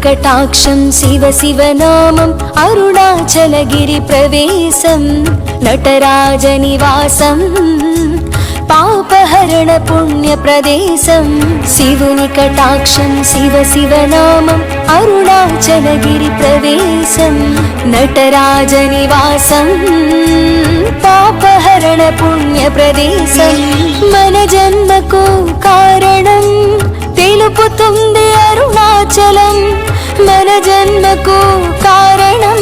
శివుని కటాక్షం శివ శివనామం అరుణాచలగిరి ప్రవేశం నటరాజ నివాసం పాపహరణ పుణ్య ప్రదేశం శివుని కటాక్షం శివ శివనామం అరుణాచలగిరి ప్రవేశం నటరాజ నివాసం పాపహరణ పుణ్య ప్రదేశం మన జన్మకు కారణం తెలుపుతుంది అరుణాచలం మన జన్మకు కారణం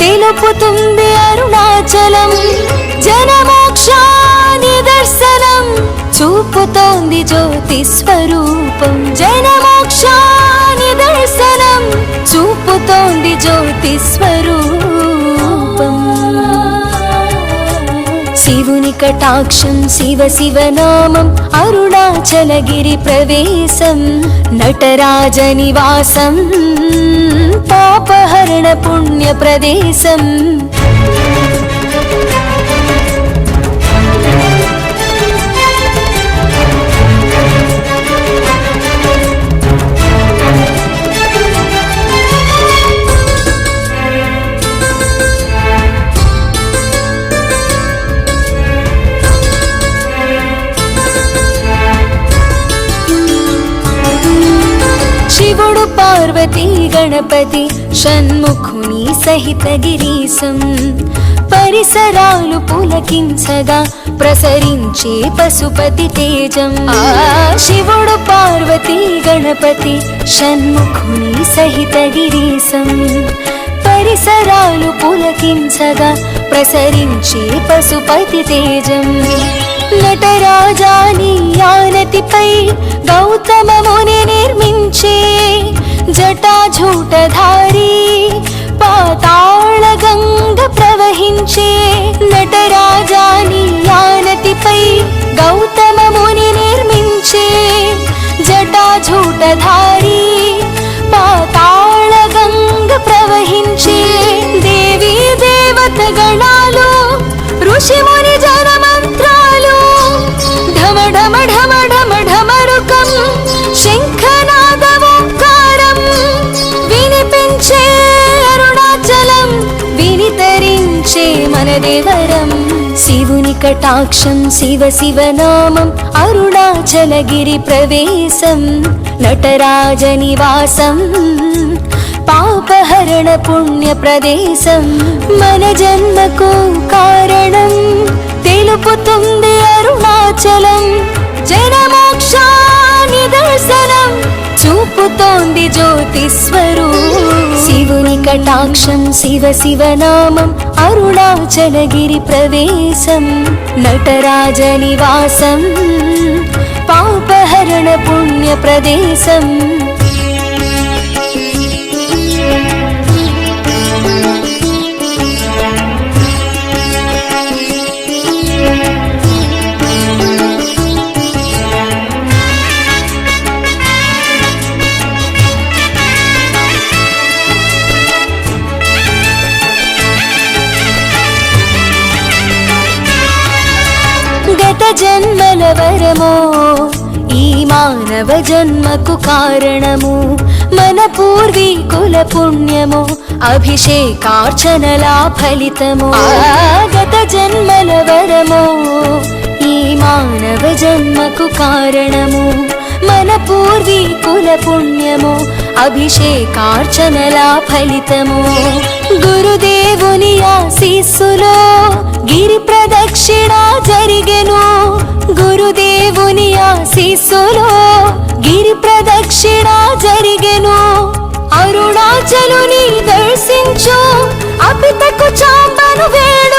తెలుపుతుంది అరుణాచలం. జనమోక్ష నిదర్శనం చూపుతోంది జ్యోతి స్వరూపం. జనమోక్ష నిదర్శనం చూపుతోంది జ్యోతి స్వరూపం. శివుని కటాక్షం శివ శివనామం అరుణాచలగిరి ప్రవేశం నటరాజ నివాసం పాపహరణ పుణ్య ప్రదేశం పార్వతీ గణపతి షణ్ముఖుని సహిత గిరీశం పరిసరాలు పులకించగా ప్రసరించే పశుపతి తేజం ఆ శివుడు పార్వతీ గణపతి షణ్ముఖుని సహిత గిరీశం పరిసరాలు పులకించగా ప్రసరించే పశుపతి తేజం నటరాజాని యానతిపై గౌతమ ముని నిర్మించే జటాజూటధారి పాతాళ గంగ ప్రవహించే నటరాజాని యానతిపై గౌతమ ముని నిర్మించే జటాజూటధారి వినితరించే శివుని కటాక్షం శివ శివనామం అరుణాచలగిరి ప్రవేశం నటరాజ నివాసం పాపహరణ పుణ్య ప్రదేశం. మన జన్మకు కారణం తెలుపుతుంది అరుణాచలం జనమోక్ష నిదర్శనం. చూపుతోంది జ్యోతిస్వరు శివుని కటాక్షం శివ శివనామం అరుణాచలగిరి ప్రవేశం నటరాజ నివాసం పాపహరణ పుణ్య ప్రదేశం. జన్మల వరమో ఈ మానవ జన్మకు కారణము మన పూర్వీకుల పుణ్యము అభిషేకార్చనలా ఫలితము. గత జన్మల వరమో ఈ మానవ జన్మకు కారణము. మన పూర్వీకుల పుణ్యము అభిషేకార్చనల ఫలితము. గురుదేవుని ఆశీస్సులో గిరి ప్రదక్షిణ జరిగెను. గురుదేవుని ఆశీస్సులో గిరి ప్రదక్షిణ జరిగెను. అరుణాచలుని దర్శించు అపితకు చాంబను వేడుకో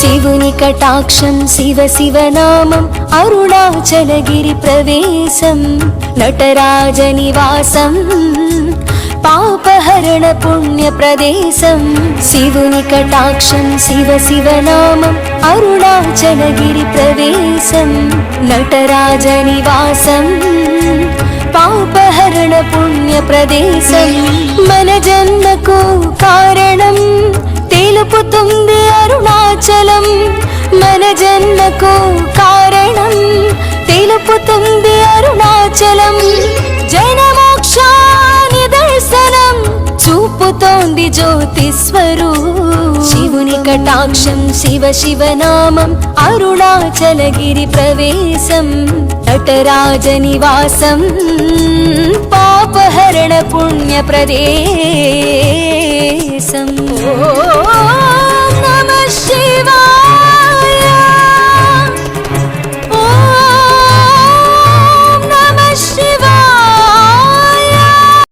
శివుని కటాక్షం శివ శివనామం అరుణాచలగిరి ప్రవేశం నటరాజ నివాసం పాపహరణ పుణ్య ప్రదేశం శివుని కటాక్షం శివ శివనామం అరుణాచలగిరి ప్రవేశం నటరాజ నివాసం పాపహరణ పుణ్య ప్రదేశం మన జన్మకు తెలుపుతుంది అరుణాచలం. మన జన్మకు కారణం తెలుపుతుంది అరుణాచలం. జనమోక్షాని దర్శనం చూపుతోంది జ్యోతిస్వరు శివుని కటాక్షం శివ శివనామం అరుణాచలగిరి ప్రవేశం. నటరాజ నివాసం పాపహరణ పుణ్య ప్రదేశం.